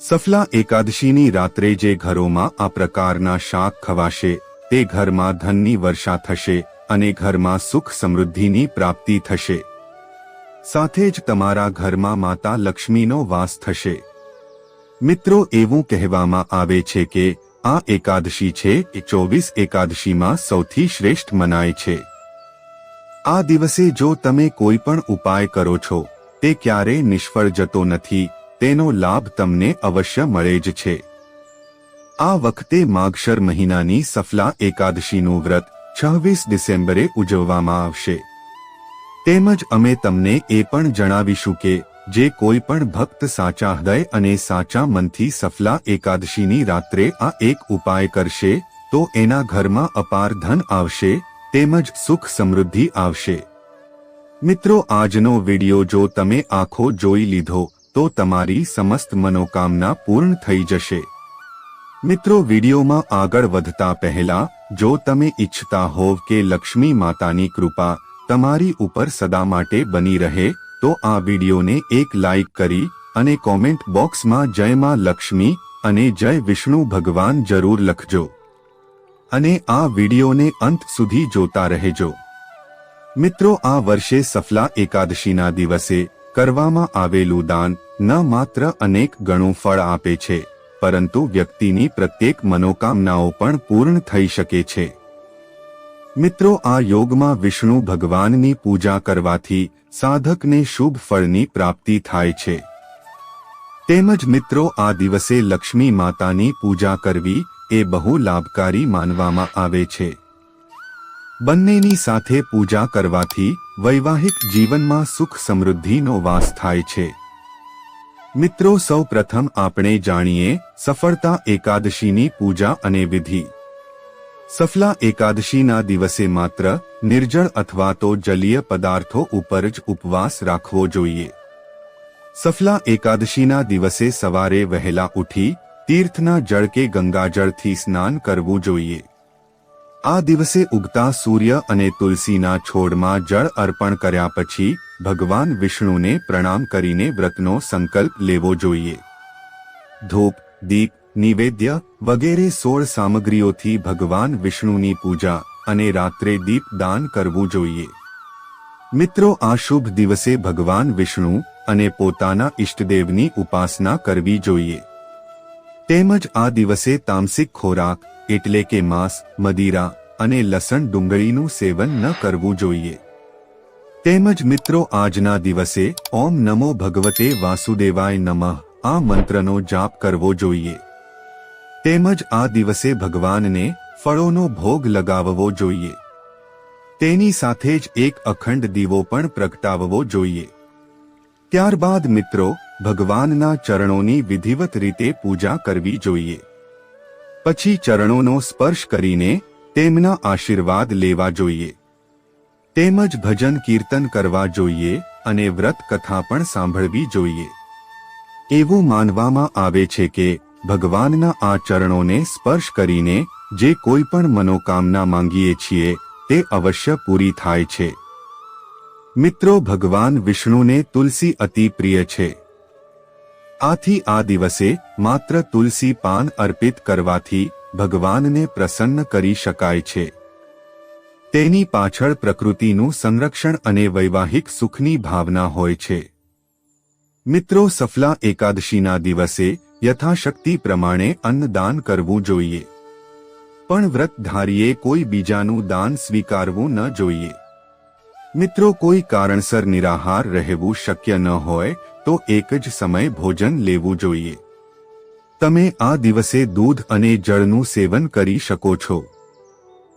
સફલા એકાદશીની રાત્રે જે ઘરોમાં આ પ્રકારના શાક ખવાશે, તે ઘરમાં ધનની વર્ષા થશે અને ઘરમાં સુખ સમૃદ્ધિની પ્રાપ્તિ થશે. સાથે જ તમારા ઘરમાં માતા લક્ષ્મીનો વાસ થશે. મિત્રો, એવું કહેવામાં આવે છે કે આ એકાદશી છે એ ચોવીસ એકાદશીમાં સૌથી શ્રેષ્ઠ મનાય છે. આ દિવસે જો તમે કોઈ પણ ઉપાય કરો છો, તે ક્યારેય નિષ્ફળ જતો નથી તેનો લાભ તમને અવશ્ય મળે જ છે. આ વખતે માગશર મહિનાની સફલા એકાદશીનું વ્રત છવ્વીસ ડિસેમ્બરે ઉજવવામાં આવશે. તેમજ અમે તમને એ પણ જણાવીશું કે, જે કોઈ પણ ભક્ત સાચા હૃદય અને સાચા મનથી સફલા એકાદશીની રાત્રે આ એક ઉપાય કરશે, તો એના ઘરમાં અપાર ધન આવશે, તેમજ સુખ સમૃદ્ધિ આવશે. મિત્રો, આજનો વિડિયો જો તમે આખો જોઈ લીધો તો તમારી સમસ્ત મનોકામના પૂર્ણ થઈ જશે. મિત્રો, વિડીયોમાં આગળ વધતા પહેલા, જો તમે ઈચ્છતા હોવ કે લક્ષ્મી માતાની કૃપા તમારી ઉપર સદા માટે બની રહે, તો આ વિડીયોને એક લાઈક કરી અને કોમેન્ટ બોક્સમાં જય માં લક્ષ્મી અને જય વિષ્ણુ ભગવાન જરૂર લખજો. અને આ વિડીયોને અંત સુધી જોતા રહેજો. મિત્રો, આ વર્ષે સફલા એકાદશીના દિવસે કરવામાં આવેલું દાન ન માત્ર અનેક ગણું ફળ આપે છે, પરંતુ વ્યક્તિની પ્રત્યેક મનોકામનાઓ પણ પૂર્ણ થઈ શકે છે. મિત્રો, આ યોગમાં વિષ્ણુ ભગવાનની પૂજા કરવાથી સાધકને શુભ ફળની પ્રાપ્તિ થાય છે. તેમજ મિત્રો, આ દિવસે લક્ષ્મી માતાની પૂજા કરવી એ બહુ લાભકારી માનવામાં આવે છે. બંનેની સાથે પૂજા કરવાથી વૈવાહિક જીવનમાં સુખ સમૃદ્ધિનો વાસ થાય છે. મિત્રો સૌ પ્રથમ આપણે જાણીએ સફળતા એકાદશીની પૂજા અને વિધિ. સફલા એકાદશીના દિવસે માત્ર નિર્જળ અથવા તો જલીય પદાર્થો ઉપર જ ઉપવાસ રાખવો જોઈએ. સફલા એકાદશીના દિવસે સવારે વહેલા ઉઠી તીર્થના જળ કે ગંગાજળથી સ્નાન કરવું જોઈએ. આ દિવસે ઉગતા સૂર્ય અને તુલસીના છોડમાં જળ અર્પણ કર્યા પછી ભગવાન વિષ્ણુને પ્રણામ કરીને વ્રતનો સંકલ્પ લેવો જોઈએ. ધૂપ, દીપ, નિવેદ્ય વગેરે સોળ સામગ્રીઓથી ભગવાન વિષ્ણુની પૂજા અને રાત્રે દીપ દાન કરવું જોઈએ. મિત્રો, આ શુભ દિવસે ભગવાન વિષ્ણુ અને પોતાના ઇષ્ટદેવની ઉપાસના કરવી જોઈએ. તેમજ આ દિવસે તામસિક ખોરાક એટલે કે માંસ, મદીરા અને લસણ ડુંગળીનું સેવન ન કરવું જોઈએ. તેમજ મિત્રો, આજના દિવસે ઓમ નમો ભગવતે વાસુદેવાય નમઃ, આ મંત્રનો જાપ કરવો જોઈએ. તેમજ આ દિવસે ભગવાનને ફળોનો ભોગ લગાવવો જોઈએ. તેની સાથે જ એક અખંડ દીવો પણ પ્રગટાવવો જોઈએ. ત્યારબાદ મિત્રો, ભગવાનના ચરણોની વિધિવત રીતે પૂજા કરવી જોઈએ. પછી ચરણોનો સ્પર્શ કરીને તેમના આશીર્વાદ લેવા જોઈએ. તેમજ ભજન કીર્તન કરવા જોઈએ અને વ્રત કથા પણ સાંભળવી જોઈએ. એવું માનવામાં આવે છે કે ભગવાનના આ ચરણોને સ્પર્શ કરીને જે કોઈ પણ મનોકામના માંગીએ છીએ તે અવશ્ય પૂરી થાય છે. મિત્રો, ભગવાન વિષ્ણુને તુલસી અતિ પ્રિય છે. આથી આ દિવસે માત્ર તુલસી પાન અર્પિત કરવાથી ભગવાનને પ્રસન્ન કરી શકાય છે. તેની પાછળ પ્રકૃતિનું સંરક્ષણ અને વૈવાહિક સુખની ભાવના હોય છે. મિત્રો, સફલા એકાદશીના દિવસે યથાશક્તિ પ્રમાણે અન્નદાન કરવું જોઈએ. પણ વ્રતધારીએ કોઈ બીજાનું દાન સ્વીકારવું ન જોઈએ. મિત્રો, કોઈ કારણસર નિરાહાર રહેવું શક્ય ન હોય તો એક જ સમય ભોજન લેવું જોઈએ. તમે આ દિવસે દૂધ અને જળનું સેવન કરી શકો છો.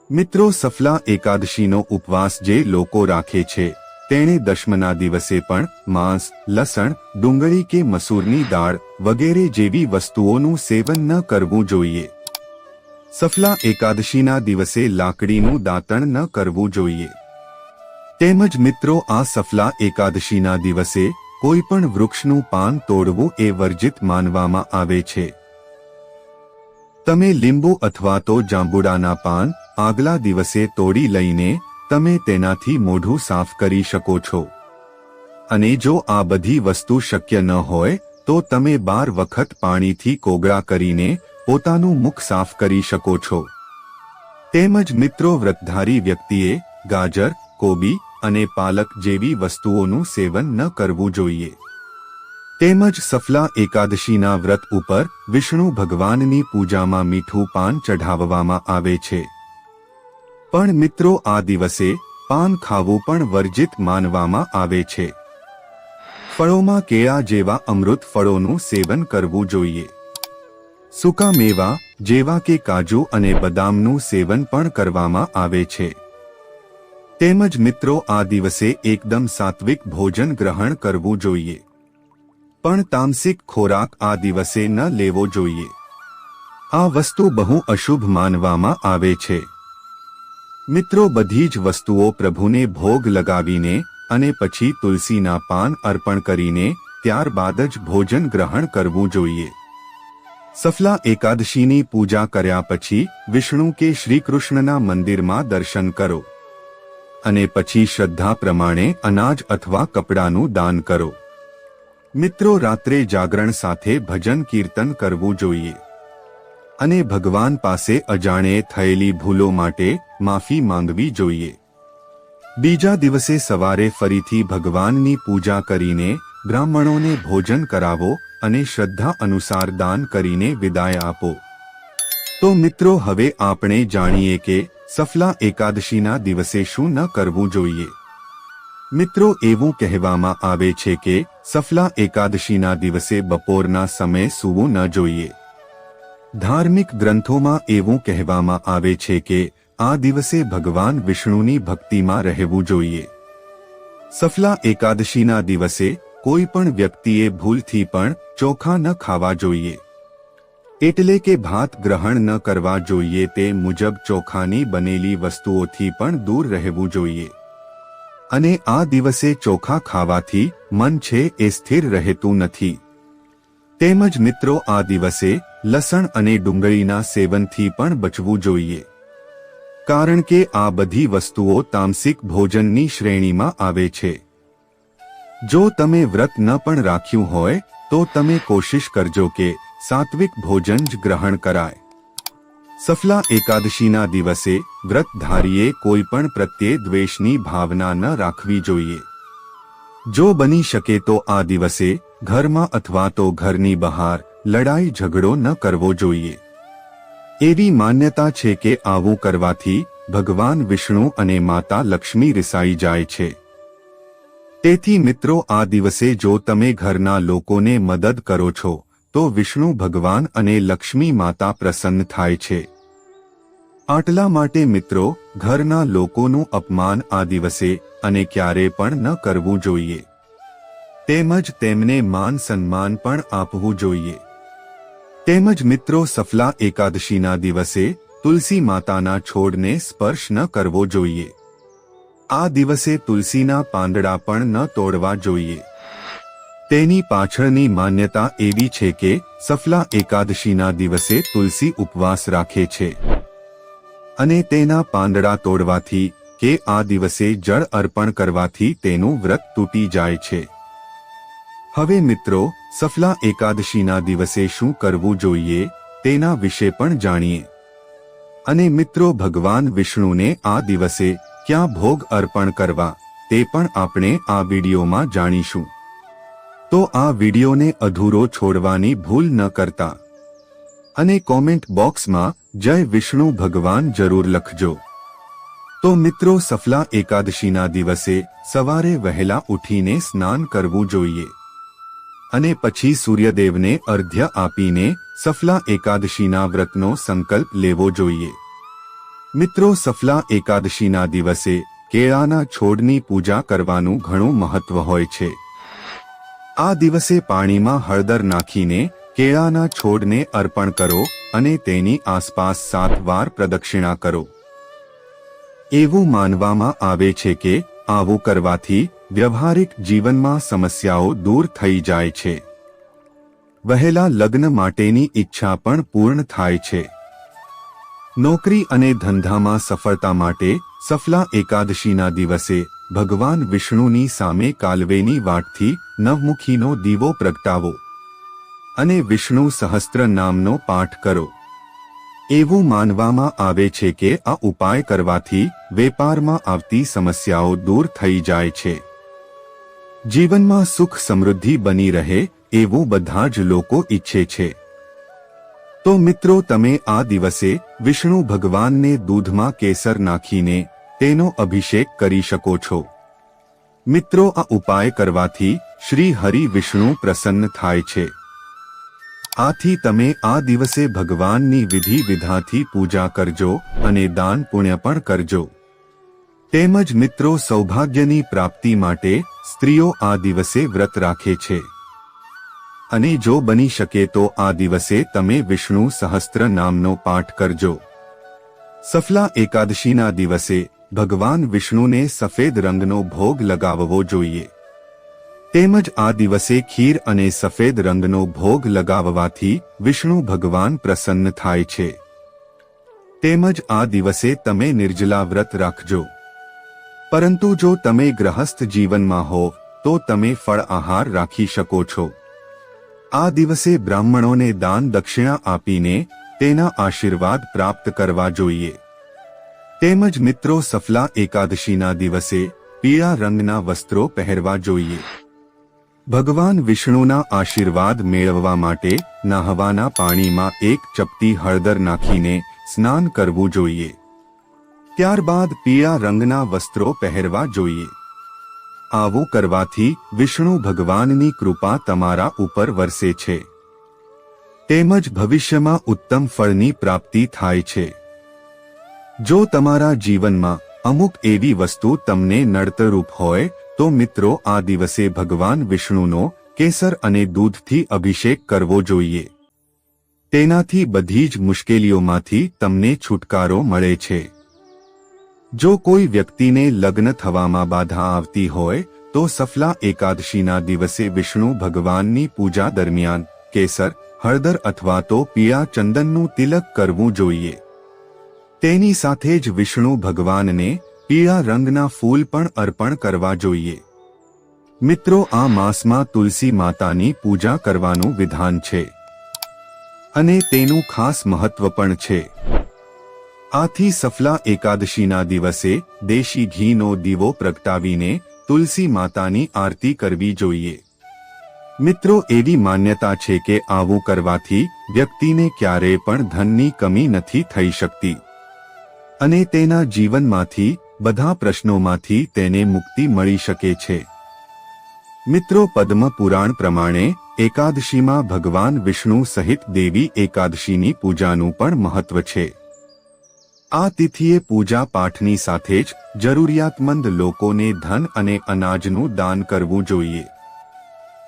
મિત્રો સફલા એકાદશીનો ઉપવાસ જે લોકો રાખે છે, તેણે દશમના દિવસે પણ માંસ, લસણ, ડુંગળી કે મસૂરની દાળ વગેરે જેવી વસ્તુઓનું સેવન ન કરવું જોઈએ. સફલા એકાદશીના દિવસે લાકડીનું દાંતણ ન કરવું જોઈએ. તેમજ મિત્રો આ સફલા એકાદશીના દિવસે કોઈ પણ વૃક્ષનું પાન તોડવું એ વર્જિત માનવામાં આવે છે. તમે લીંબુ અથવા તો જાંબુડાના પાન આગલા દિવસે તોડી લઈને તમે તેનાથી મોઢું સાફ કરી શકો છો. અને જો આ બધી વસ્તુ શક્ય ન હોય, તો તમે બાર વખત પાણીથી કોગળા કરીને પોતાનું મુખ સાફ કરી શકો છો. તેમજ મિત્રો વ્રતધારી વ્યક્તિએ ગાજર, કોબી અને પાલક જેવી વસ્તુઓનું સેવન ન કરવું જોઈએ. તેમજ સફલા એકાદશીના વ્રત ઉપર વિષ્ણુ ભગવાનની પૂજામાં મીઠું પાન ચઢાવવામાં આવે છે. પણ મિત્રો, આ દિવસે પાન ખાવું પણ વર્જિત માનવામાં આવે છે. ફળોમાં કેળા જેવા અમૃત ફળોનું સેવન કરવું જોઈએ. સૂકા મેવા જેવા કે કાજુ અને બદામનું સેવન પણ કરવામાં આવે છે. તેમજ મિત્રો, આ દિવસે એકદમ સાત્વિક ભોજન ગ્રહણ કરવું જોઈએ. પણ તામસિક ખોરાક આ દિવસે ન લેવો જોઈએ. આ વસ્તુ બહુ અશુભ માનવામાં આવે છે. મિત્રો, બધી જ વસ્તુઓ પ્રભુને ભોગ લગાવીને અને પછી તુલસીના પાન અર્પણ કરીને ત્યારબાદ જ ભોજન ગ્રહણ કરવું જોઈએ. સફલા એકાદશીની પૂજા કર્યા પછી વિષ્ણુ કે શ્રીકૃષ્ણના મંદિરમાં દર્શન કરો. અને પછી શ્રદ્ધા પ્રમાણે અનાજ અથવા કપડાનું દાન કરો. મિત્રો, રાત્રે જાગરણ સાથે ભજન કીર્તન કરવું જોઈએ. અને ભગવાન પાસે અજાણે થયેલી ભૂલો માટે માફી માંગવી જોઈએ. બીજા દિવસે સવારે ફરીથી ભગવાનની પૂજા કરીને બ્રાહ્મણોને ભોજન કરાવો અને શ્રદ્ધા અનુસાર દાન કરીને વિદાય આપો. તો મિત્રો, હવે આપણે જાણીએ કે સફલા એકાદશીના દિવસે શું ન કરવું જોઈએ? મિત્રો, એવું કહેવામાં આવે છે કે સફલા એકાદશીના દિવસે બપોરના સમયે સૂવું ન જોઈએ. ધાર્મિક ગ્રંથોમાં એવું કહેવામાં આવે છે કે આ દિવસે ભગવાન વિષ્ણુની ભક્તિમાં રહેવું જોઈએ. સફલા એકાદશીના દિવસે કોઈ પણ વ્યક્તિએ ભૂલથી પણ ચોખા ન ખાવા જોઈએ. એટલે કે ભાત ગ્રહણ ન કરવા જોઈએ તે મુજબ ચોખાની બનેલી વસ્તુઓથી પણ દૂર રહેવું જોઈએ. અને આ દિવસે ચોખા ખાવાથી મન છે એ સ્થિર રહેતું નથી. તેમજ મિત્રો આ દિવસે લસણ અને ડુંગળીના સેવનથી પણ બચવું જોઈએ. કારણ કે આ બધી વસ્તુઓ તામસિક ભોજનની શ્રેણીમાં આવે છે. જો તમે વ્રત ન પણ રાખ્યું હોય, તો તમે કોશિશ કરજો કે સાત્વિક ભોજન જ ગ્રહણ કરાય. સફલા એકાદશીના દિવસે વ્રતધારીએ કોઈ પણ પ્રત્યે દ્વેષની ભાવના ન રાખવી જોઈએ. જો બની શકે તો આ દિવસે ઘરમાં અથવા તો ઘરની બહાર લડાઈ ઝઘડો ન કરવો જોઈએ. એવી માન્યતા છે કે આવું કરવાથી ભગવાન વિષ્ણુ અને માતા લક્ષ્મી રિસાઈ જાય છે. તેથી મિત્રો આ દિવસે જો તમે ઘરના લોકોને મદદ કરો છો તો વિષ્ણુ ભગવાન અને લક્ષ્મી માતા પ્રસન્ન થાય છે. આટલા માટે મિત્રો, ઘરના લોકોનું અપમાન આ દિવસે અને ક્યારે પણ ન કરવું જોઈએ. તેમજ તેમને માન સન્માન પણ આપવું જોઈએ. તેમજ મિત્રો, સફલા એકાદશીના દિવસે તુલસી માતાના છોડને સ્પર્શ ન કરવો જોઈએ. આ દિવસે તુલસીના પાંદડા પણ ન તોડવા જોઈએ. તેની પાછળની માન્યતા એવી છે કે સફલા એકાદશીના દિવસે તુલસી ઉપવાસ રાખે છે. અને તેના પાંદડા તોડવાથી કે આ દિવસે જળ અર્પણ કરવાથી તેનું વ્રત તૂટી જાય છે. હવે મિત્રો, સફલા એકાદશીના દિવસે શું કરવું જોઈએ તેના વિશે પણ જાણીએ. અને મિત્રો, ભગવાન વિષ્ણુને આ દિવસે ક્યાં ભોગ અર્પણ કરવા તે પણ આપણે આ વિડીયોમાં જાણીશું. તો આ વિડીયોને અધૂરો છોડવાની ભૂલ ન કરતા. અને કોમેન્ટ બોક્સમાં, જય વિષ્ણુ ભગવાન જરૂર લખજો. તો મિત્રો, સફલા એકાદશીના દિવસે સવારે વહેલા ઉઠીને સ્નાન કરવું જોઈએ. અને પછી સૂર્યદેવને અર્ધ્ય આપીને સફલા એકાદશીના વ્રતનો સંકલ્પ લેવો જોઈએ. મિત્રો, સફલા એકાદશીના દિવસે કેળાના છોડની પૂજા કરવાનું ઘણું મહત્વ હોય છે. આ દિવસે પાણીમાં હળદર નાખીને કેળાના છોડને અર્પણ કરો અને તેની આસપાસ સાત વાર પ્રદક્ષિણા કરો. એવું માનવામાં આવે છે કે આવું કરવાથી વ્યવહારિક જીવનમાં સમસ્યાઓ દૂર થઈ જાય છે. વહેલા લગ્ન માટેની ઈચ્છા પણ પૂર્ણ થાય છે. નોકરી અને ધંધામાં સફળતા માટે સફલા એકાદશીના દિવસે ભગવાન વિષ્ણુની સામે કાલવેની વાટથી નવમુખીનો દીવો પ્રગટાવો અને વિષ્ણુ સહસ્ત્ર નામનો પાઠ કરો. એવું માનવામાં આવે છે કે આ ઉપાય કરવાથી વેપારમાં આવતી સમસ્યાઓ દૂર થઈ જાય છે. જીવનમાં સુખ સમૃદ્ધિ બની રહે એવું બધા જ લોકો ઈચ્છે છે. તો મિત્રો તમે આ દિવસે વિષ્ણુ ભગવાનને દૂધમાં કેસર નાખીને તેનો અભિષેક કરી શકો છો. મિત્રો, આ ઉપાય કરવાથી શ્રી હરિ વિષ્ણુ પ્રસન્ન થાય છે. આથી તમે આ દિવસે ભગવાનની વિધિ વિધાથી પૂજા કરજો અને દાન પુણ્ય પણ કરજો. તેમજ મિત્રો, સૌભાગ્યની પ્રાપ્તિ માટે સ્ત્રીઓ આ દિવસે વ્રત રાખે છે. અને જો બની શકે તો આ દિવસે તમે વિષ્ણુ સહસ્ત્ર નામનો પાઠ કરજો. સફલા એકાદશીના દિવસે ભગવાન વિષ્ણુને સફેદ રંગનો ભોગ લગાવવો જોઈએ. તેમજ આ દિવસે ખીર અને સફેદ રંગનો ભોગ લગાવવાથી વિષ્ણુ ભગવાન પ્રસન્ન થાય છે. તેમજ આ દિવસે તમે નિર્જલા વ્રત રાખજો. પરંતુ જો તમે ગ્રહસ્થ જીવનમાં હો, તો તમે ફળ આહાર રાખી શકો છો. આ દિવસે બ્રાહ્મણોને દાન દક્ષિણા આપીને તેના આશીર્વાદ પ્રાપ્ત કરવા જોઈએ. તેમજ મિત્રો સફલા એકાદશીના દિવસે પીળા રંગના વસ્ત્રો પહેરવા જોઈએ. ભગવાન વિષ્ણુના આશીર્વાદ મેળવવા માટે નાહવાના પાણીમાં એક ચપટી હળદર નાખીને સ્નાન કરવું જોઈએ. ત્યારબાદ પીળા રંગના વસ્ત્રો પહેરવા જોઈએ. આવું કરવાથી વિષ્ણુ ભગવાનની કૃપા તમારા ઉપર વરસે છે. તેમજ ભવિષ્યમાં ઉત્તમ ફળની પ્રાપ્તિ થાય છે. જો તમારા જીવનમાં અમુક એવી વસ્તુ તમને નડતરૂપ હોય, તો મિત્રો આ દિવસે ભગવાન વિષ્ણુનો કેસર અને દૂધથી અભિષેક કરવો જોઈએ. તેનાથી બધી જ મુશ્કેલીઓમાંથી તમને છુટકારો મળે છે. જો કોઈ વ્યક્તિને લગ્ન થવામાં બાધા આવતી હોય, તો સફલા એકાદશીના દિવસે વિષ્ણુ ભગવાનની પૂજા દરમિયાન કેસર, હળદર અથવા તો પીળા ચંદનનું તિલક કરવું જોઈએ. તેની સાથે જ વિષ્ણુ ભગવાનને પીળા રંગના ફૂલ પણ અર્પણ કરવા જોઈએ. મિત્રો, આ માસમાં તુલસી માતાની પૂજા કરવાનું વિધાન છે. અને તેનું ખાસ મહત્વ પણ છે. આથી સફલા એકાદશીના દિવસે દેશી ઘીનો દીવો પ્રગટાવીને તુલસી માતાની આરતી કરવી જોઈએ. મિત્રો, એવી માન્યતા છે કે આવું કરવાથી વ્યક્તિને ક્યારેય પણ ધનની કમી નથી થઈ શકતી. અને તેના જીવનમાંથી, બધા પ્રશ્નોમાંથી તેને મુક્તિ મળી શકે છે. મિત્રો, પદ્મ પુરાણ પ્રમાણે, એકાદશીમાં ભગવાન વિષ્ણુ સહિત દેવી એકાદશીની પૂજાનું પણ મહત્વ છે. આ તિથિએ પૂજા પાઠની સાથે જ જરૂરિયાતમંદ લોકોને ધન અને અનાજનું દાન કરવું જોઈએ.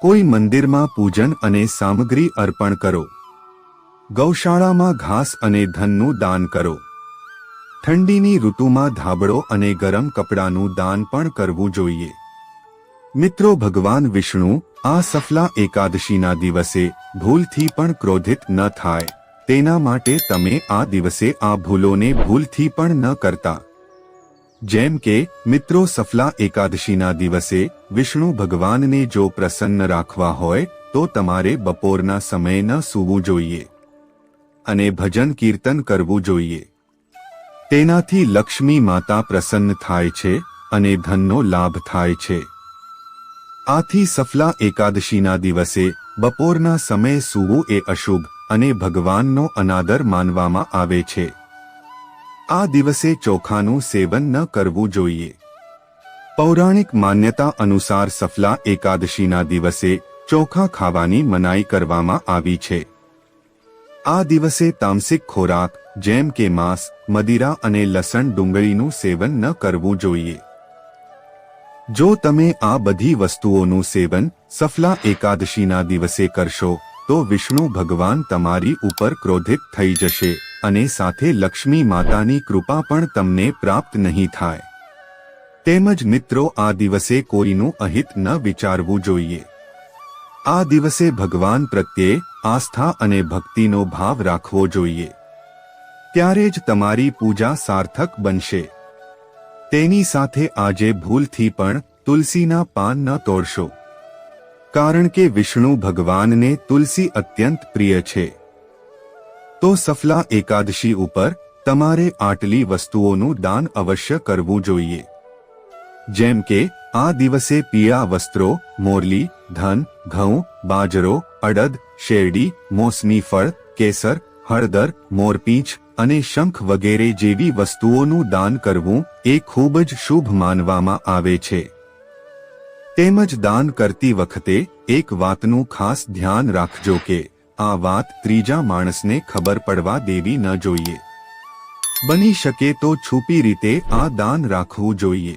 કોઈ મંદિરમાં પૂજન અને સામગ્રી અર્પણ કરો. ગૌશાળામાં ઘાસ અને ધનનું દાન કરો. ઠંડીની ઋતુમાં ધાબળો અને ગરમ કપડાનું દાન પણ કરવું જોઈએ. મિત્રો, ભગવાન વિષ્ણુ આ સફલા એકાદશીના દિવસે ભૂલથી પણ ક્રોધિત ન થાય. તેના માટે તમે આ દિવસે આ ભૂલોને ભૂલથી પણ ન કરતા. જેમ કે, મિત્રો, સફલા એકાદશીના દિવસે વિષ્ણુ ભગવાનને જો પ્રસન્ન રાખવા હોય, તો તમારે બપોરના સમયે ન સૂવું જોઈએ. અને ભજન કીર્તન કરવું જોઈએ. તેનાથી લક્ષ્મી માતા પ્રસન્ન થાય છે અને ધનનો લાભ થાય છે. આથી સફલા એકાદશીના દિવસે બપોરના સમયે સૂવું એ અશુભ અને ભગવાનનો અનાદર માનવામાં આવે છે. આ દિવસે ચોખાનું સેવન ન કરવું જોઈએ. પૌરાણિક માન્યતા અનુસાર સફલા એકાદશીના દિવસે ચોખા ખાવાની મનાઈ કરવામાં આવી છે. આ દિવસે તામસિક ખોરાક, જેમ કે માંસ, મદિરા અને લસણ ડુંગળીનું સેવન ન કરવું જોઈએ. જો તમે આ બધી વસ્તુઓનું સેવન સફલા એકાદશીના દિવસે કરશો, તો વિષ્ણુ ભગવાન તમારી ઉપર ક્રોધિત થઈ જશે અને સાથે લક્ષ્મી માતાની કૃપા પણ તમને પ્રાપ્ત નહીં થાય. તેમજ મિત્રો, આ દિવસે કોઈનું અહિત ન વિચારવું જોઈએ. આ દિવસે ભગવાન પ્રત્યે આસ્થા અને ભક્તિનો ભાવ રાખવો જોઈએ. ત્યારે જ તમારી પૂજા સાર્થક બનશે. તેની સાથે આજે ભૂલથી પણ તુલસીના પાન ન તોડશો. કારણ કે વિષ્ણુ ભગવાનને તુલસી અત્યંત પ્રિય છે. તો સફલા એકાદશી ઉપર તમારે આટલી વસ્તુઓનું દાન અવશ્ય કરવું જોઈએ. જેમ કે, આ દિવસે પીળા વસ્ત્રો, મોરલી, ધન, ઘઉં, બાજરો, અડદ શેરડી મોસમી ફળ કેસર, હળદર, મોરપીંછ અને શંખ વગેરે જેવી વસ્તુઓનું દાન કરવું એ ખૂબ જ શુભ માનવામાં આવે છે. તેમજ દાન કરતી વખતે એક વાતનું ખાસ ધ્યાન રાખજો કે આ વાત ત્રીજા માણસને ખબર પડવા દેવી ન જોઈએ. બની શકે તો છુપી રીતે આ દાન રાખવું જોઈએ.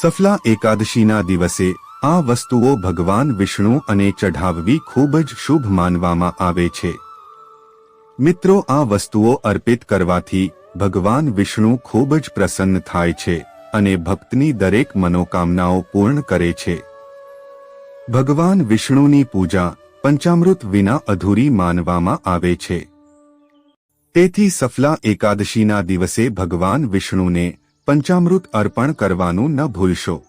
સફલા એકાદશીના દિવસે આ વસ્તુઓ ભગવાન વિષ્ણુ અને ચઢાવવી ખૂબ જ શુભ માનવામાં આવે છે. મિત્રો, આ વસ્તુઓ અર્પિત કરવાથી ભગવાન વિષ્ણુ ખૂબ જ પ્રસન્ન થાય છે અને ભક્તની દરેક મનોકામનાઓ પૂર્ણ કરે છે. ભગવાન વિષ્ણુની પૂજા પંચામૃત વિના અધૂરી માનવામાં આવે છે. તેથી સફલા એકાદશીના દિવસે ભગવાન વિષ્ણુને પંચામૃત અર્પણ કરવાનું ન ભૂલશો.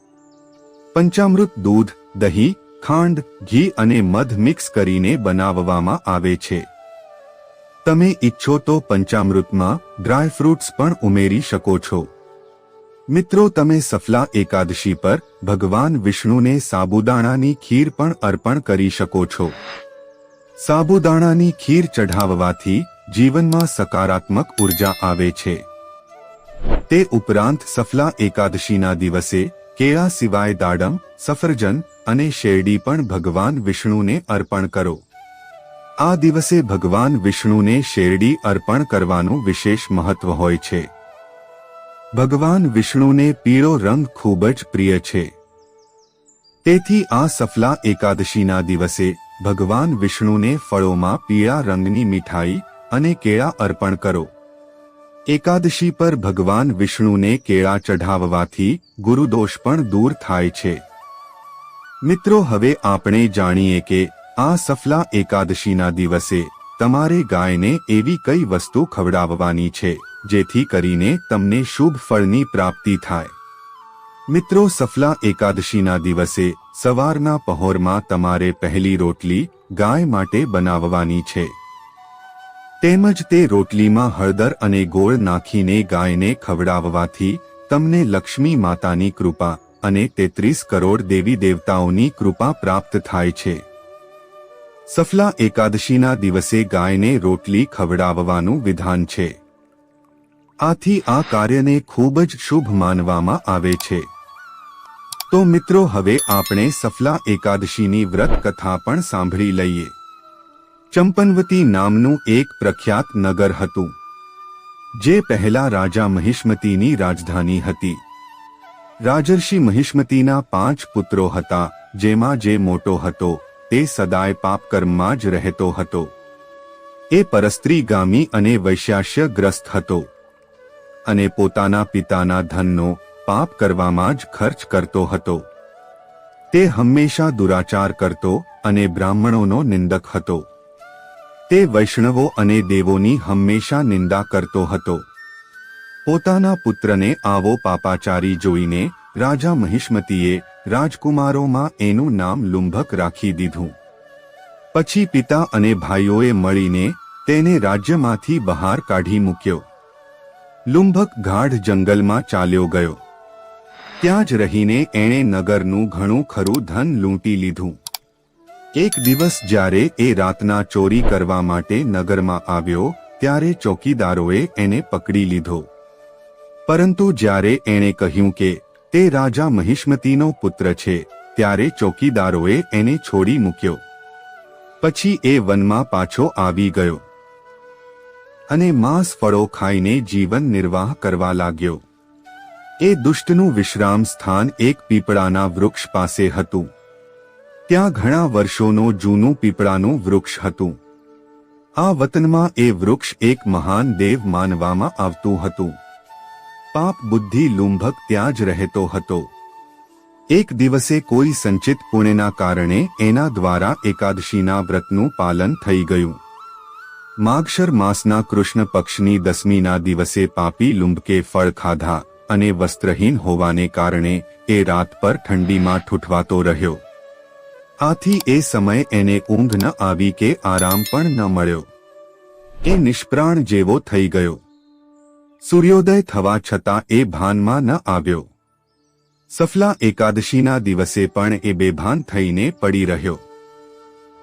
પંચામૃત દૂધ, દહીં, ખાંડ, ઘી અને મધ મિક્સ કરીને બનાવવામાં આવે છે. તમે ઈચ્છો તો પંચામૃતમાં ડ્રાય ફ્રૂટ્સ પણ ઉમેરી શકો છો. મિત્રો, તમે સફલા એકાદશી પર ભગવાન વિષ્ણુને સાબુદાણાની ખીર પણ અર્પણ કરી શકો છો. સાબુદાણાની ખીર ચઢાવવાથી જીવનમાં સકારાત્મક ઊર્જા આવે છે. તે ઉપરાંત સફલા એકાદશીના દિવસે કેળા સિવાય દાડમ, સફરજન અને શેરડી પણ ભગવાન વિષ્ણુને અર્પણ કરો. આ દિવસે ભગવાન વિષ્ણુને શેરડી અર્પણ કરવાનું વિશેષ મહત્વ હોય છે. ભગવાન વિષ્ણુને પીળો રંગ ખૂબ જ પ્રિય છે. તેથી આ સફલા એકાદશીના દિવસે ભગવાન વિષ્ણુને ફળોમાં પીળા રંગની મીઠાઈ અને કેળા અર્પણ કરો. એકાદશી પર ભગવાન વિષ્ણુને કેળા ચઢાવવાથી ગુરુદોષ પણ દૂર થાય છે. મિત્રો, હવે આપણે જાણીએ કે આ સફલા એકાદશીના દિવસે તમારે ગાયને એવી કઈ વસ્તુ ખવડાવવાની છે, જેથી કરીને તમને શુભ ફળની પ્રાપ્તિ થાય. મિત્રો, સફલા એકાદશીના દિવસે સવારના પહોરમાં તમારે પહેલી રોટલી ગાય માટે બનાવવાની છે. તેમજ તે રોટલીમાં હળદર અને ગોળ નાખીને ગાયને ખવડાવવાથી તમને લક્ષ્મી માતાની કૃપા અને તેત્રીસ કરોડ દેવી દેવતાઓની કૃપા પ્રાપ્ત થાય છે. સફલા એકાદશીના દિવસે ગાયને રોટલી ખવડાવવાનું વિધાન છે. આથી આ કાર્યને ખૂબ જ શુભ માનવામાં આવે છે. તો મિત્રો, હવે આપણે સફલા એકાદશીની વ્રત કથા પણ સાંભળી લઈએ. ચંપનવતી નામનું એક પ્રખ્યાત નગર હતું, જે પહેલા રાજા મહિષ્મતીની રાજધાની હતી. રાજર્ષિ મહિષ્મતીના પાંચ પુત્રો હતા, જેમાં જે મોટો હતો, તે સદાય પાપકર્મમાં જ રહેતો હતો. એ પરસ્ત્રી ગામી અને વૈશ્યાસ્યગ્રસ્ત હતો અને પોતાના પિતાના ધનનો પાપ કરવામાં જ ખર્ચ કરતો હતો. તે હંમેશા દુરાચાર કરતો અને બ્રાહ્મણોનો નિંદક હતો. તે વૈષ્ણવો અને દેવોની હંમેશા નિંદા કરતો હતો. પોતાના પુત્રને આવો પાપાચારી જોઈને રાજા મહિષ્મતીએ રાજકુમારોમાં એનું નામ લુંભક રાખી દીધું. પછી પિતા અને ભાઈઓએ મળીને તેને રાજ્યમાંથી બહાર કાઢી મૂક્યો. લુંભક ગાઢ જંગલમાં ચાલ્યો ગયો. ત્યાં જ રહીને એણે નગરનું ઘણું ખરું ધન લૂંટી લીધું. એક દિવસ જ્યારે એ રાતના ચોરી કરવા માટે નગરમાં આવ્યો, ત્યારે ચોકીદારોએ એને પકડી લીધો. પરંતુ જ્યારે એણે કહ્યું કે તે રાજા મહિષ્મતીનો પુત્ર છે, ત્યારે ચોકીદારોએ એને છોડી મૂક્યો. પછી એ વનમાં પાછો આવી ગયો. અને માંસ ફળો ખાઈને જીવન નિર્વાહ કરવા લાગ્યો. એ દુષ્ટનું વિશ્રામ સ્થાન એક પીપળાના વૃક્ષ પાસે હતું. ત્યાં ઘણા વર્ષોનું જૂનું પીપળાનું વૃક્ષ હતું. આ વતનમાં એ વૃક્ષ એક મહાન દેવ માનવામાં આવતું હતું. પાપ બુદ્ધિ લુંભક ત્યાં જ રહેતો હતો. એક દિવસે કોઈ સંચિત પુણ્યના કારણે એના દ્વારા એકાદશીના વ્રતનું પાલન થઈ ગયું. માગશર માસના કૃષ્ણ પક્ષની દસમીના દિવસે પાપી લુંબકે ફળ ખાધા અને વસ્ત્રહીન હોવાને કારણે એ રાત પર ઠંડીમાં ઠૂઠવાતો રહ્યો. આથી એ સમય એને ઊંઘ ન આવી કે આરામ પણ ન મળ્યો. એ નિષ્પ્રાણ જેવો થઈ ગયો. સૂર્યોદય થવા છતાં એ ભાનમાં ન આવ્યો. સફલા એકાદશીના દિવસે પણ એ બેભાન થઈને પડી રહ્યો.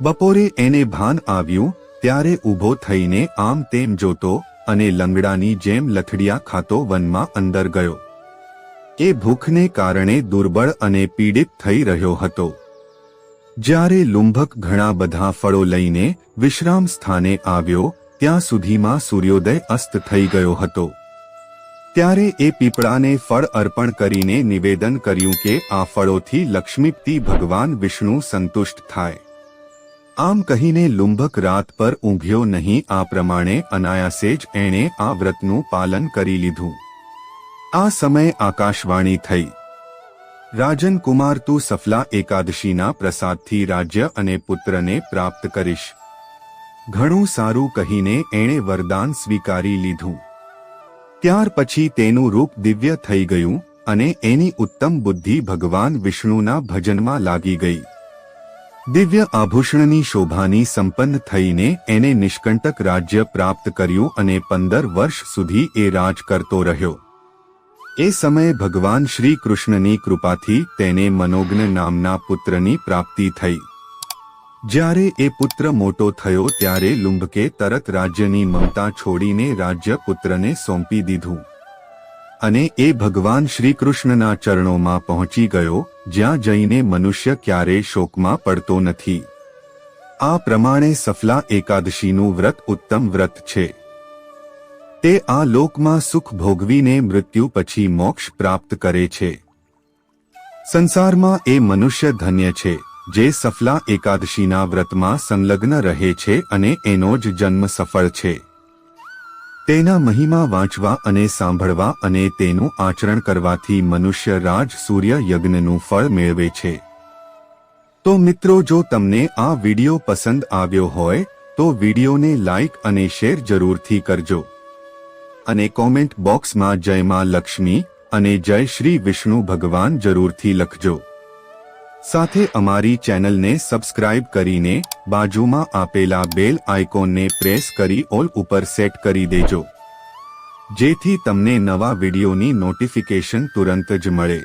બપોરે એને ભાન આવ્યું, ત્યારે ઊભો થઈને આમ તેમ જોતો અને લંગડાની જેમ લથડિયા ખાતો વનમાં અંદર ગયો. એ ભૂખને કારણે દુર્બળ અને પીડિત થઈ રહ્યો હતો. જ્યારે લુંભક ઘણા બધા ફળો લઈને વિશ્રામ સ્થાને આવ્યો, ત્યાં સુધીમાં સૂર્યોદય અસ્ત થઈ ગયો હતો. ત્યારે એ પીપળાને ફળ અર્પણ કરીને નિવેદન કર્યું કે આ ફળોથી લક્ષ્મીપતિ ભગવાન વિષ્ણુ સંતુષ્ટ થાય. આમ કહીને લુંભક રાત પર ઊંઘ્યો નહીં, આ પ્રમાણે અનાયાસે જ એણે આ વ્રતનું પાલન કરી લીધું. આ સમયે આકાશવાણી થઈ. રાજન કુમાર તું સફલા એકાદશીના પ્રસાદથી રાજ્ય અને પુત્રને પ્રાપ્ત કરીશ. ઘણું સારું કહીને એણે વરદાન સ્વીકારી લીધું. ત્યાર પછી તેનું રૂપ દિવ્ય થઈ ગયું અને એની ઉત્તમ બુદ્ધિ ભગવાન વિષ્ણુના ભજનમાં લાગી ગઈ. દિવ્ય આભૂષણની શોભાની સંપન્ન થઈને એને નિષ્કંટક રાજ્ય પ્રાપ્ત કર્યું અને પંદર વર્ષ સુધી એ રાજ કરતો રહ્યો. એ સમયે ભગવાન શ્રી કૃષ્ણની કૃપાથી તેને મનોજ્ઞ નામના પુત્રની પ્રાપ્તિ થઈ. જ્યારે એ પુત્ર મોટો થયો ત્યારે લુંભકે તરત રાજ્યની મમતા છોડીને રાજ્ય પુત્રને સોંપી દીધું. અને એ ભગવાન શ્રી કૃષ્ણના ચરણોમાં પહોંચી ગયો, જ્યાં જઈને મનુષ્ય ક્યારેય શોકમાં પડતો નથી. આ પ્રમાણે સફલા એકાદશીનું વ્રત ઉત્તમ વ્રત છે. તે આ લોકમાં સુખ ભોગવીને મૃત્યુ પછી મોક્ષ પ્રાપ્ત કરે છે. સંસારમાં એ મનુષ્ય ધન્ય છે, જે સફલા એકાદશીના વ્રતમાં સંલગ્ન રહે છે અને એનો જ જન્મ સફળ છે. તેના મહિમા વાંચવા અને સાંભળવા અને તેનું આચરણ કરવાથી મનુષ્ય રાજ સૂર્ય યજ્ઞનું ફળ મેળવે છે. તો મિત્રો, જો તમને આ વિડિયો પસંદ આવ્યો હોય, તો વિડિયોને લાઇક અને શેર જરૂરથી કરજો. અને કોમેન્ટ બોક્સમાં જય માં લક્ષ્મી અને જય શ્રી વિષ્ણુ ભગવાન જરૂરથી લખજો. સાથે અમારી ચેનલને સબસ્ક્રાઇબ કરીને બાજુમાં આપેલા બેલ આઇકોનને પ્રેસ કરી ઓલ ઉપર સેટ કરી દેજો. જેથી તમને નવા વિડીયોની નોટિફિકેશન તુરંત જ મળે.